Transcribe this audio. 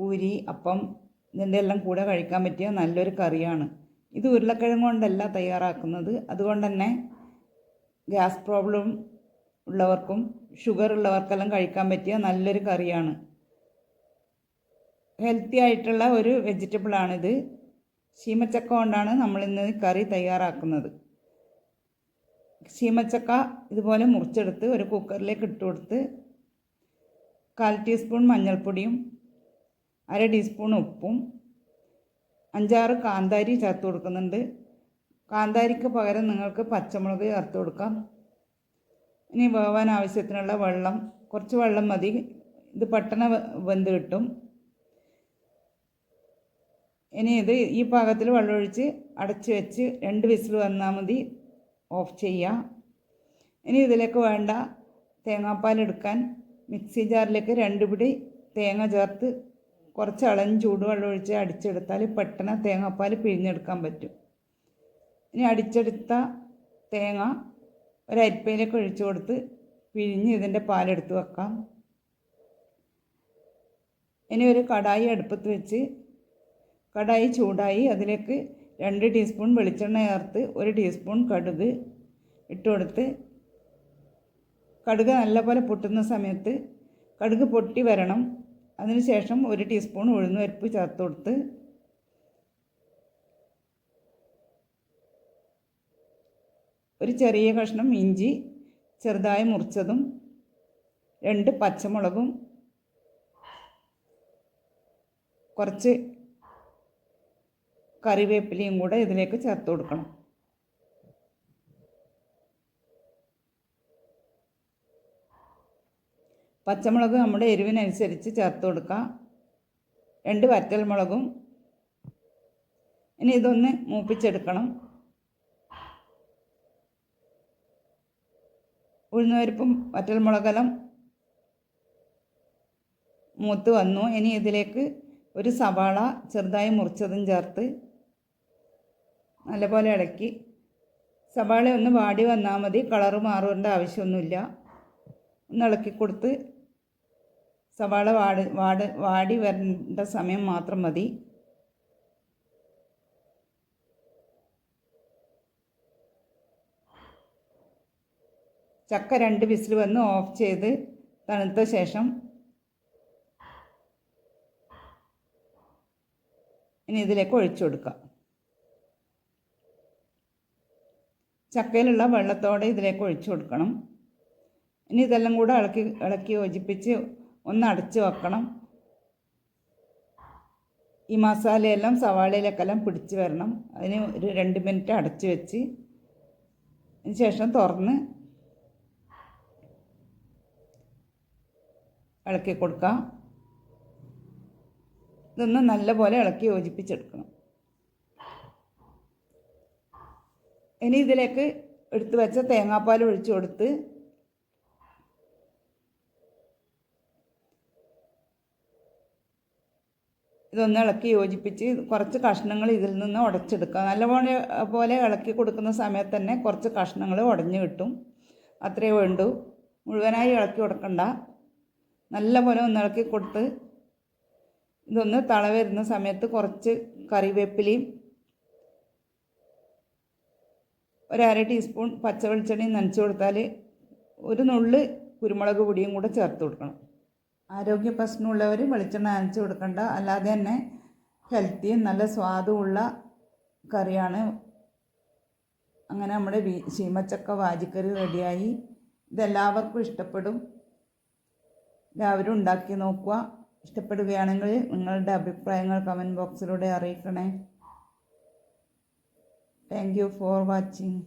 പൂരി അപ്പം ഇതിന്റെ എല്ലാം കൂടെ കഴിക്കാൻ പറ്റിയ നല്ലൊരു കറിയാണ്. ഇത് ഉരുളക്കിഴങ്ങ് കൊണ്ടല്ല തയ്യാറാക്കുന്നത്. അതുകൊണ്ട് തന്നെ ഗ്യാസ് പ്രോബ്ലം ഉള്ളവർക്കും ഷുഗർ ഉള്ളവർക്കെല്ലാം കഴിക്കാൻ പറ്റിയ നല്ലൊരു കറിയാണ്. ഹെൽത്തി ആയിട്ടുള്ള ഒരു വെജിറ്റബിളാണിത് ശീമച്ചക്ക കൊണ്ടാണ് നമ്മളിന്ന് കറി തയ്യാറാക്കുന്നത്. ശീമച്ചക്ക ഇതുപോലെ മുറിച്ചെടുത്ത് ഒരു കുക്കറിലേക്ക് ഇട്ട് കൊടുത്ത് കാൽ ടീസ്പൂൺ മഞ്ഞൾപ്പൊടിയും അര ടീസ്പൂൺ ഉപ്പും അഞ്ചാറ് കാന്താരി ചേർത്ത് കൊടുക്കുന്നുണ്ട്. കാന്താരിക്ക് പകരം നിങ്ങൾക്ക് പച്ചമുളക് ചേർത്ത് കൊടുക്കാം. ഇനി വേവാൻ ആവശ്യത്തിനുള്ള വെള്ളം കുറച്ച് വെള്ളം മതി. ഇത് പെട്ടെന്ന് വെന്ത് കിട്ടും. ഇനി ഇത് ഈ പാകത്തിൽ വെള്ളമൊഴിച്ച് അടച്ച് വെച്ച് രണ്ട് വിസിൽ വന്നാൽ മതി. ഓഫ് ചെയ്യുക ഇനി ഇതിലേക്ക് വേണ്ട തേങ്ങാപ്പാൽ എടുക്കാൻ മിക്സി ജാറിലേക്ക് രണ്ട് പിടി തേങ്ങ ചേർത്ത് കുറച്ച് അളഞ്ഞ് ചൂടുവെള്ളം ഒഴിച്ച് അടിച്ചെടുത്താൽ പെട്ടെന്ന് തേങ്ങാപ്പാൽ പിഴിഞ്ഞെടുക്കാൻ പറ്റും. ഇനി അടിച്ചെടുത്ത തേങ്ങ ഒരരിപ്പയിലേക്ക് ഒഴിച്ചു കൊടുത്ത് പിഴിഞ്ഞ് ഇതിന്റെ പാലെടുത്ത് വെക്കാം. ഇനി ഒരു കടായി അടുപ്പത്ത് വെച്ച് കടായി ചൂടായി അതിലേക്ക് രണ്ട് ടീസ്പൂൺ വെളിച്ചെണ്ണ ചേർത്ത് ഒരു ടീസ്പൂൺ കടുക് ഇട്ട് കൊടുത്ത് കടുക് നല്ലപോലെ പൊട്ടുന്ന സമയത്ത് കടുക് പൊട്ടി വരണം. അതിനുശേഷം ഒരു ടീസ്പൂൺ ഉഴുന്നുപരിപ്പ് ചേർത്ത് കൊടുത്ത് ഒരു ചെറിയ കഷ്ണം ഇഞ്ചി ചെറുതായി മുറിച്ചതും രണ്ട് പച്ചമുളകും കുറച്ച് കറിവേപ്പിലയും കൂടെ ഇതിലേക്ക് ചേർത്ത് കൊടുക്കണം. പച്ചമുളക് നമ്മുടെ എരിവിനനുസരിച്ച് ചേർത്ത് കൊടുക്കാം. രണ്ട് വറ്റൽമുളകും ഇനി ഇതൊന്ന് മൂപ്പിച്ചെടുക്കണം. ഉഴുന്നുപരിപ്പും വറ്റൽമുളകെല്ലാം മൂത്ത് വന്നു. ഇനി ഇതിലേക്ക് ഒരു സവാള ചെറുതായി മുറിച്ചതും ചേർത്ത് നല്ലപോലെ ഇളക്കി. സവാള ഒന്ന് വാടി വന്നാൽ മതി. കളറ് മാറേണ്ട ആവശ്യമൊന്നുമില്ല. ഒന്ന് ഇളക്കി കൊടുത്ത് സവാള വാടി വാട് വാടി വരേണ്ട സമയം മാത്രം മതി. ചക്ക രണ്ട് വിസിൽ വന്ന് ഓഫ് ചെയ്ത് തണുത്ത ശേഷം ഇനി ഇതിലേക്ക് ഒഴിച്ചു കൊടുക്കാം. ചക്കയിലുള്ള വെള്ളത്തോടെ ഇതിലേക്ക് ഒഴിച്ചു കൊടുക്കണം. ഇനി ഇതെല്ലാം കൂടെ ഇളക്കി ഇളക്കി യോജിപ്പിച്ച് ഒന്ന് അടച്ച് വെക്കണം. ഈ മസാലയെല്ലാം സവാളയിലേക്കെല്ലാം പിടിച്ച് വരണം. അതിന് ഒരു രണ്ട് മിനിറ്റ് അടച്ച് വെച്ച് അതിന് ശേഷം തുറന്ന് ഇളക്കി കൊടുക്കാം. ഇതൊന്ന് നല്ലപോലെ ഇളക്കി യോജിപ്പിച്ചെടുക്കണം. ഇനി ഇതിലേക്ക് എടുത്തു വെച്ച തേങ്ങാപ്പാൽ ഒഴിച്ചു കൊടുത്ത് ഇതൊന്ന് ഇളക്കി യോജിപ്പിച്ച് കുറച്ച് കഷ്ണങ്ങൾ ഇതിൽ നിന്ന് ഉടച്ചെടുക്കുക. നല്ലപോലെ പോലെ ഇളക്കി കൊടുക്കുന്ന സമയത്ത് തന്നെ കുറച്ച് കഷ്ണങ്ങൾ ഉടഞ്ഞു കിട്ടും. അത്രയേ വേണ്ടൂ. മുഴുവനായി ഇളക്കി കൊടുക്കണ്ട. നല്ലപോലെ ഒന്ന് ഇളക്കി കൊടുത്ത് ഇതൊന്ന് തള വരുന്ന സമയത്ത് കുറച്ച് കറിവേപ്പിലയും ഒരര ടീസ്പൂൺ പച്ച വെളിച്ചെണ്ണയും നനച്ച് കൊടുത്താൽ ഒരു നുള്ള് കുരുമുളക് പൊടിയും കൂടെ ചേർത്ത് കൊടുക്കണം. ആരോഗ്യ പ്രശ്നമുള്ളവർ വെളിച്ചെണ്ണ നനച്ച് കൊടുക്കണ്ട. അല്ലാതെ തന്നെ ഹെൽത്തിയും നല്ല സ്വാദുമുള്ള കറിയാണ്. അങ്ങനെ നമ്മുടെ വീ ശീമച്ചക്ക വാജിക്കറി റെഡിയായി. ഇതെല്ലാവർക്കും ഇഷ്ടപ്പെടും. എല്ലാവരും ഉണ്ടാക്കി നോക്കുക. ഇഷ്ടപ്പെടുകയാണെങ്കിൽ നിങ്ങളുടെ അഭിപ്രായങ്ങൾ കമന്റ് ബോക്സിലൂടെ അറിയിക്കണേ. Thank you for watching